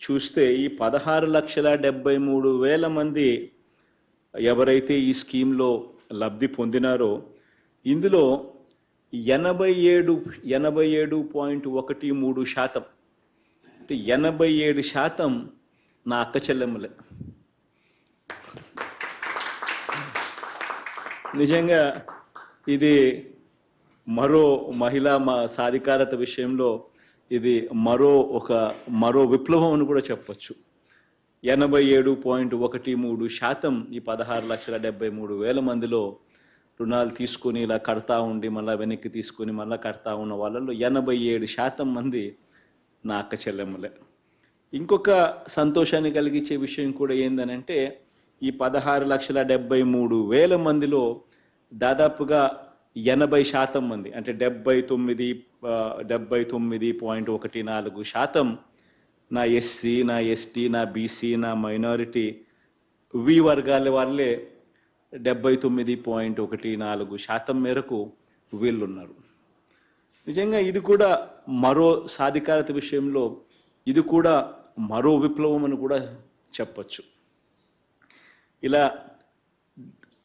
చూస్తే ఈ పదహారు లక్షల డెబ్బై మూడు వేల మంది ఎవరైతే ఈ స్కీమ్లో లబ్ధి పొందినారో ఇందులో ఎనభై ఏడు ఎనభై ఏడు పాయింట్ ఒకటి మూడు శాతం అంటే ఎనభై ఏడు శాతం నా అక్క చెల్లెమ్మలే. నిజంగా ఇది మరో మహిళా మా సాధికారత విషయంలో ఇది మరో ఒక మరో విప్లవం అని కూడా చెప్పచ్చు. ఎనభై ఏడు పాయింట్ ఒకటి మూడు శాతం ఈ పదహారు లక్షల డెబ్బై మూడు వేల మందిలో రుణాలు తీసుకొని ఇలా కడతా ఉండి మళ్ళీ వెనక్కి తీసుకొని మళ్ళీ కడతా ఉన్న వాళ్ళలో ఎనభై ఏడు శాతం మంది నా అక్క చెల్లెమ్మలే. ఇంకొక సంతోషాన్ని కలిగించే విషయం కూడా ఏందనంటే ఈ పదహారు లక్షల డెబ్బై మూడు వేల మందిలో దాదాపుగా ఎనభై శాతం మంది అంటే డెబ్బై తొమ్మిది డెబ్బై తొమ్మిది పాయింట్ ఒకటి నాలుగు శాతం నా ఎస్సీ నా ఎస్టీ నా బీసీ నా మైనారిటీ వి వర్గాల వాళ్ళే డెబ్బై తొమ్మిది పాయింట్ ఒకటి నాలుగు శాతం మేరకు వీళ్ళున్నారు. నిజంగా ఇది కూడా మరో సాధికారత విషయంలో ఇది కూడా మరో విప్లవం అని కూడా చెప్పచ్చు. ఇలా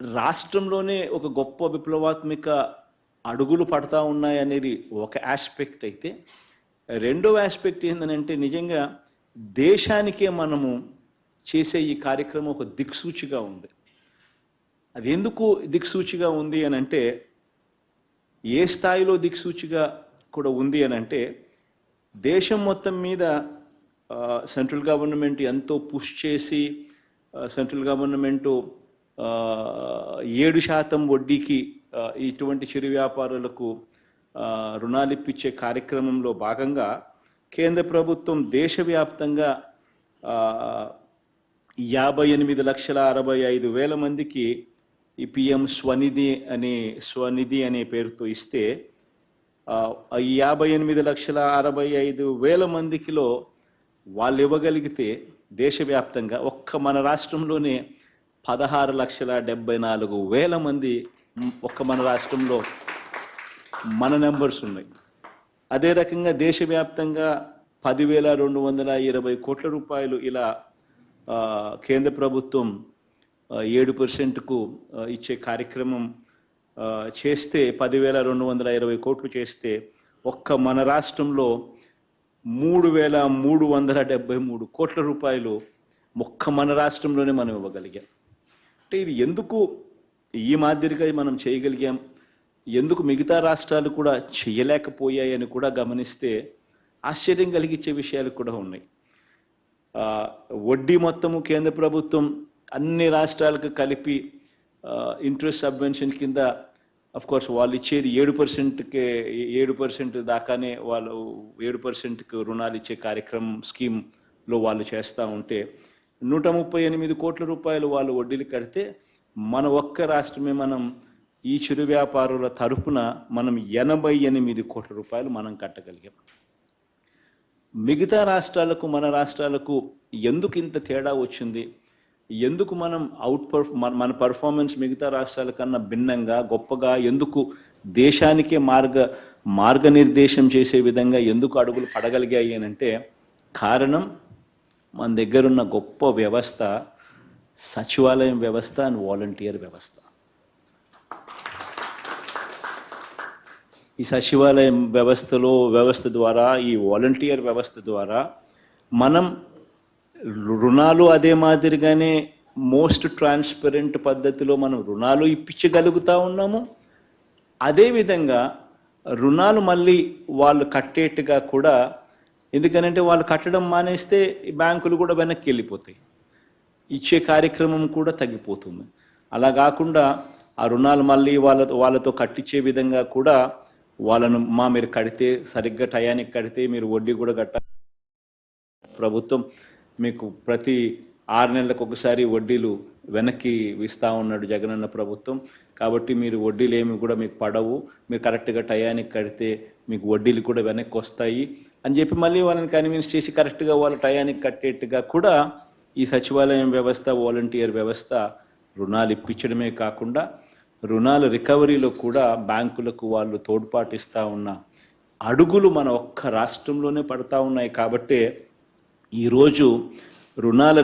రాష్ట్రంలోనే ఒక గొప్ప విప్లవాత్మిక అడుగులు పడతా ఉన్నాయి అనేది ఒక ఆస్పెక్ట్ అయితే రెండవ ఆస్పెక్ట్ ఏంటంటే నిజంగా దేశానికే మనము చేసే ఈ కార్యక్రమం ఒక దిక్సూచిగా ఉంది. అది ఎందుకు దిక్సూచిగా ఉంది అని అంటే ఏ స్థాయిలో దిక్సూచిగా కూడా ఉంది అని అంటే దేశం మొత్తం మీద సెంట్రల్ గవర్నమెంట్ ఎంతో పుష్ చేసి సెంట్రల్ గవర్నమెంట్ ఏడు శాతం వడ్డీకి ఇటువంటి చిరు వ్యాపారులకు రుణాలు ఇప్పించే కార్యక్రమంలో భాగంగా కేంద్ర ప్రభుత్వం దేశవ్యాప్తంగా యాభై ఎనిమిది లక్షల అరవై ఐదు వేల మందికి ఈ పిఎం స్వనిధి అనే స్వనిధి అనే పేరుతో ఇస్తే ఈ యాభై ఎనిమిది లక్షల అరవై ఐదు వేల మందికిలో వాళ్ళు ఇవ్వగలిగితే దేశవ్యాప్తంగా ఒక్క మన రాష్ట్రంలోనే పదహారు లక్షల డెబ్బై నాలుగు వేల మంది ఒక్క మన రాష్ట్రంలో మన నెంబర్స్ ఉన్నాయి. అదే రకంగా దేశవ్యాప్తంగా పదివేల రెండు వందల ఇరవై కోట్ల రూపాయలు ఇలా కేంద్ర ప్రభుత్వం ఏడు పర్సెంట్కు ఇచ్చే కార్యక్రమం చేస్తే పదివేల రెండు వందల ఇరవై కోట్లు చేస్తే ఒక్క మన రాష్ట్రంలో మూడు వేల మూడు వందల డెబ్బై మూడు కోట్ల రూపాయలు ఒక్క మన రాష్ట్రంలోనే మనం ఇవ్వగలిగాం. అంటే ఇది ఎందుకు ఈ మాదిరిగా మనం చేయగలిగాం? ఎందుకు మిగతా రాష్ట్రాలు కూడా చేయలేకపోయాయని కూడా గమనిస్తే ఆశ్చర్యం కలిగించే విషయాలు కూడా ఉన్నాయి. వడ్డీ మొత్తము కేంద్ర ప్రభుత్వం అన్ని రాష్ట్రాలకు కలిపి ఇంట్రెస్ట్ సబ్వెన్షన్ కింద కోర్స్ వాళ్ళు ఇచ్చేది ఏడు పర్సెంట్కే ఏడు పర్సెంట్ దాకానే వాళ్ళు ఏడు పర్సెంట్కి రుణాలు ఇచ్చే కార్యక్రమం స్కీమ్లో వాళ్ళు చేస్తూ ఉంటే నూట ముప్పై ఎనిమిది కోట్ల రూపాయలు వాళ్ళు వడ్డీలు కడితే మన ఒక్క రాష్ట్రమే మనం ఈ చిరు వ్యాపారుల తరఫున మనం ఎనభై ఎనిమిది కోట్ల రూపాయలు మనం కట్టగలిగాం. మిగతా రాష్ట్రాలకు మన రాష్ట్రాలకు ఎందుకు ఇంత తేడా వచ్చింది? ఎందుకు మనం అవుట్ పర్ఫ్ మన- మన పర్ఫార్మెన్స్ మిగతా రాష్ట్రాల కన్నా భిన్నంగా గొప్పగా ఎందుకు దేశానికే మార్గ మార్గనిర్దేశం చేసే విధంగా ఎందుకు అడుగులు పడగలిగాయి అని అంటే కారణం మన దగ్గరున్న గొప్ప వ్యవస్థ సచివాలయం వ్యవస్థ అండ్ వాలంటీర్ వ్యవస్థ. ఈ సచివాలయం వ్యవస్థలో వ్యవస్థ ద్వారా ఈ వాలంటీర్ వ్యవస్థ ద్వారా మనం రుణాలు అదే మాదిరిగానే మోస్ట్ ట్రాన్స్పరెంట్ పద్ధతిలో మనం రుణాలు ఇప్పించగలుగుతా ఉన్నాము. అదేవిధంగా రుణాలు మళ్ళీ వాళ్ళు కట్టేట్టుగా కూడా ఎందుకనంటే వాళ్ళు కట్టడం మానేస్తే బ్యాంకులు కూడా వెనక్కి వెళ్ళిపోతాయి. ఇచ్చే కార్యక్రమం కూడా తగ్గిపోతుంది. అలా కాకుండా ఆ రుణాలు మళ్ళీ వాళ్ళ వాళ్ళతో కట్టించే విధంగా కూడా వాళ్ళను మా మీరు కడితే సరిగ్గా టయానికి కడితే మీరు వడ్డీ కూడా కట్ట ప్రభుత్వం మీకు ప్రతి ఆరు నెలలకు ఒకసారి వడ్డీలు వెనక్కి ఇస్తా ఉన్నాడు జగనన్న ప్రభుత్వం. కాబట్టి మీరు వడ్డీలు ఏమి కూడా మీకు పడవు. మీరు కరెక్ట్గా టయానికి కడితే మీకు వడ్డీలు కూడా వెనక్కి వస్తాయి. అని చెప్పి మళ్ళీ వాళ్ళని కన్విన్స్ చేసి కరెక్ట్గా వాళ్ళ టయానికి కట్టేట్టుగా కూడా ఈ సచివాలయం వ్యవస్థ వాలంటీర్ వ్యవస్థ రుణాలు ఇప్పించడమే కాకుండా రుణాల రికవరీలో కూడా బ్యాంకులకు వాళ్ళు తోడ్పాటిస్తూ ఉన్న అడుగులు మన ఒక్క రాష్ట్రంలోనే పడతా ఉన్నాయి కాబట్టే ఈరోజు రుణాల